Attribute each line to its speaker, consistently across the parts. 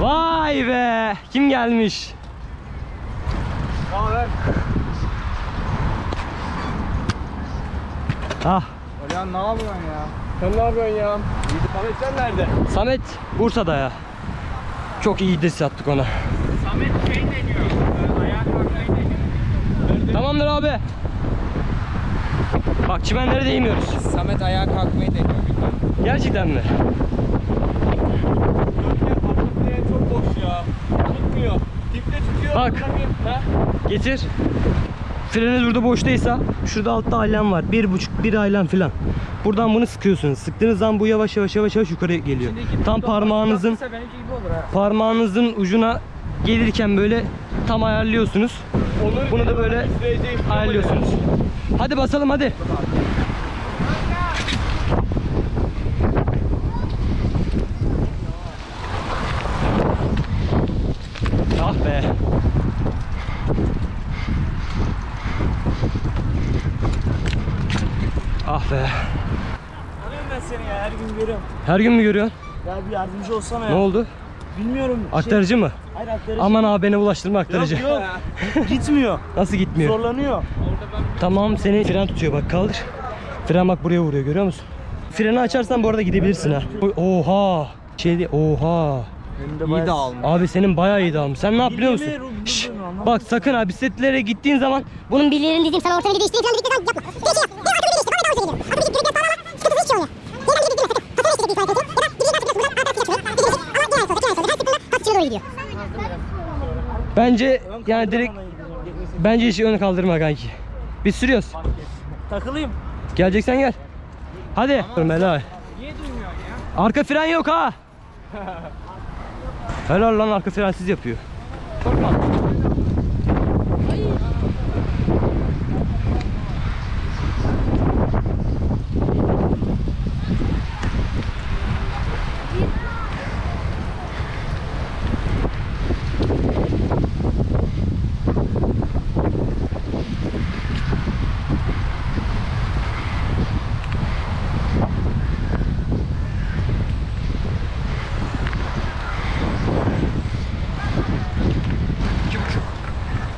Speaker 1: Vay be! Kim gelmiş?
Speaker 2: haber?
Speaker 1: Ah,
Speaker 2: Alihan ne yapıyorsun ya? Sen ne yapıyorsun ya? İyi Samet sen nerede?
Speaker 1: Samet Bursa'da ya. Çok iyi sattık ona.
Speaker 3: Samet şey deniyor. e, deniyor.
Speaker 1: Tamamdır abi. Bak çimenlere değmiyoruz.
Speaker 2: Samet ayağa kalkmayı deniyor.
Speaker 1: Gerçekten mi?
Speaker 2: çok boş ya. Tutmuyor. Dipte tutuyor.
Speaker 1: Bak.
Speaker 2: Ha?
Speaker 1: Getir. Freni burada boştaysa şurada altta aylan var. Bir buçuk bir aylan filan. Buradan bunu sıkıyorsunuz. Sıktığınız zaman bu yavaş yavaş yavaş yavaş yukarı geliyor. Tam parmağınızın parmağınızın ucuna gelirken böyle tam ayarlıyorsunuz. Bunu da böyle ayarlıyorsunuz. Hadi basalım hadi. Ah be. Ah be.
Speaker 4: Arıyorum ben seni ya her gün görüyorum.
Speaker 1: Her gün mü görüyorsun?
Speaker 4: Ya bir yardımcı olsana ya.
Speaker 1: Ne oldu?
Speaker 4: Bilmiyorum. şey-
Speaker 1: Aktarıcı mı?
Speaker 4: Hayır aktarıcı.
Speaker 1: Aman abi beni bulaştırma aktarıcı.
Speaker 4: Yok yok. Gitmiyor.
Speaker 1: Nasıl gitmiyor?
Speaker 4: Zorlanıyor.
Speaker 1: Tamam seni fren tutuyor bak kaldır. Fren bak buraya vuruyor görüyor musun? Freni açarsan bu arada gidebilirsin ha. Oha. Şey değil, oha.
Speaker 4: İyi de almış.
Speaker 1: Abi senin bayağı iyi almış. Sen ne yap biliyor musun? Şşş, bak sakın abi bisikletlere gittiğin zaman
Speaker 5: Bunun birilerini diyeyim sana ortamı değiştireyim falan dedikleri zaman yapma. Değişiyor. Ya doğru gidiyor.
Speaker 1: bence yani direkt bence hiç ön kaldırma kanki. Biz sürüyoruz.
Speaker 4: Takılayım.
Speaker 1: Geleceksen gel. Hadi. Helal. Arka fren yok ha. Helal lan arka frensiz yapıyor. Korkma.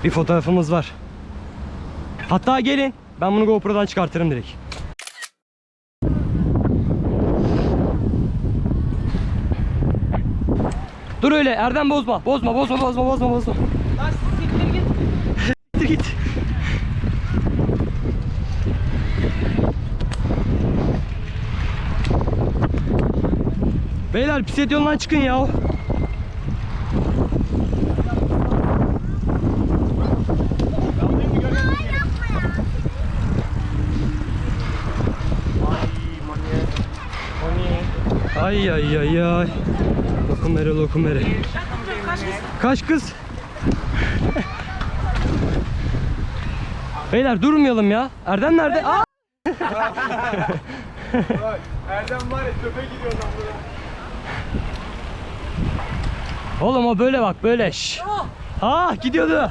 Speaker 1: Bir fotoğrafımız var. Hatta gelin. Ben bunu GoPro'dan çıkartırım direkt. Dur öyle Erdem bozma. Bozma bozma bozma bozma bozma.
Speaker 2: Lan siktir git.
Speaker 1: Siktir git. Beyler bisiklet yolundan çıkın ya. Ay ay ay ay. Lokumere lokumere. Kaç kız? Beyler durmayalım ya. Erdem nerede? Aa!
Speaker 2: Erdem var ya töpe gidiyor lan buraya.
Speaker 1: Oğlum o böyle bak böyle. Şş. Ah gidiyordu.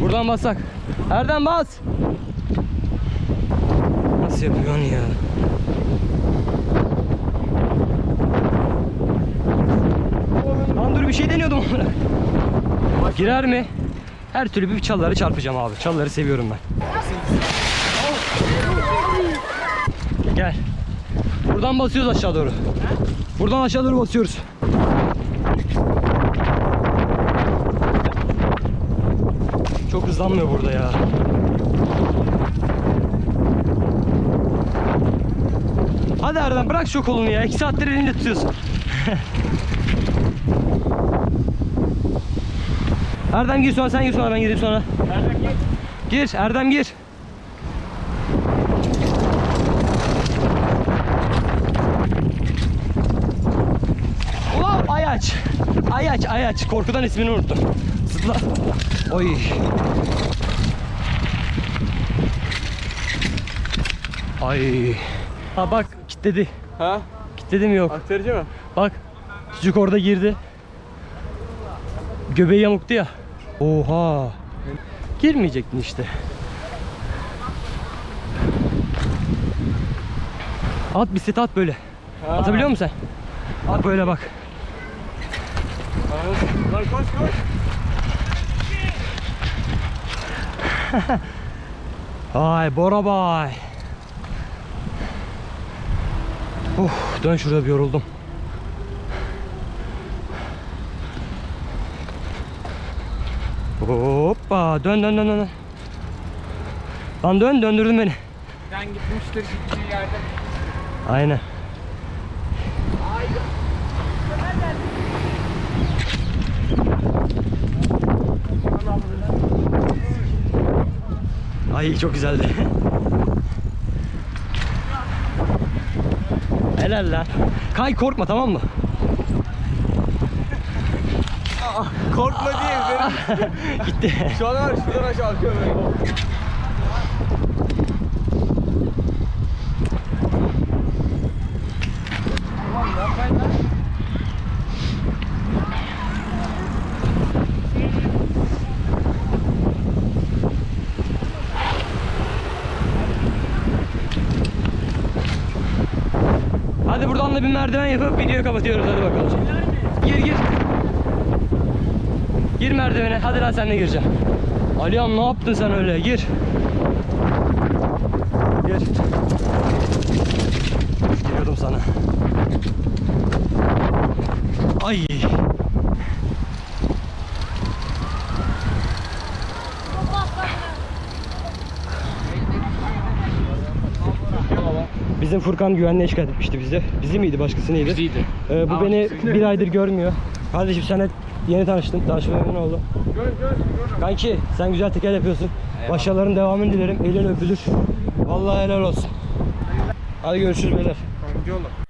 Speaker 1: Buradan basak. Erdem bas. Nasıl yapıyorsun ya? Lan dur bir şey deniyordum onlara. Girer mi? Her türlü bir çalıları çarpacağım abi. Çalıları seviyorum ben. Gel. Buradan basıyoruz aşağı doğru. Buradan aşağı doğru basıyoruz. Çok hızlanmıyor burada ya. Hadi Erdem bırak şu kolunu ya. İki saattir elinde tutuyorsun. Erdem gir sonra sen gir sonra ben gireyim sonra.
Speaker 4: Erdem gel.
Speaker 1: Gir Erdem gir. Ulan ay aç. Ay aç ay aç. Korkudan ismini unuttum. Zıpla. Oy. Ay. Ha bak kilitledi.
Speaker 2: Ha?
Speaker 1: Dedim yok.
Speaker 2: Aktarıcı mı?
Speaker 1: Bak çocuk orada girdi. Göbeği yamuktu ya. Oha. Girmeyecektin işte. At bisikleti at böyle. Atabiliyor musun sen? At böyle bak.
Speaker 2: Lan koş koş.
Speaker 1: Ay Bora bay. Uf, dön şurada bir yoruldum. Hoppa dön dön dön dön. Lan dön döndürdün beni.
Speaker 3: Sen gitmiştir gittiği yerde.
Speaker 1: Aynen. Ay çok güzeldi. Helal lan. Kay korkma tamam mı?
Speaker 2: Korkma diye.
Speaker 1: Gitti.
Speaker 2: Şu an var şuradan aşağı akıyor böyle.
Speaker 1: Hadi buradan da bir merdiven yapıp videoyu kapatıyoruz hadi bakalım. Gir gir. Gir merdivene. Hadi lan sen de gireceksin. Alihan ne yaptın sen öyle? Gir. Gir. Giriyordum sana. Ay. Bizim Furkan güvenliğe şikayet etmişti bizi. Bizi miydi başkası neydi?
Speaker 3: Biziydi.
Speaker 1: Ee, bu
Speaker 3: Ama
Speaker 1: beni
Speaker 3: biziydi.
Speaker 1: bir aydır görmüyor. Kardeşim sen yeni tanıştın. Tanışma memnun oldum.
Speaker 2: Gör gör gör.
Speaker 1: Kanki sen güzel teker yapıyorsun. Başarıların devamını dilerim. Elin öpülür. Vallahi helal olsun. Hadi görüşürüz beyler.
Speaker 2: Kanka yolla.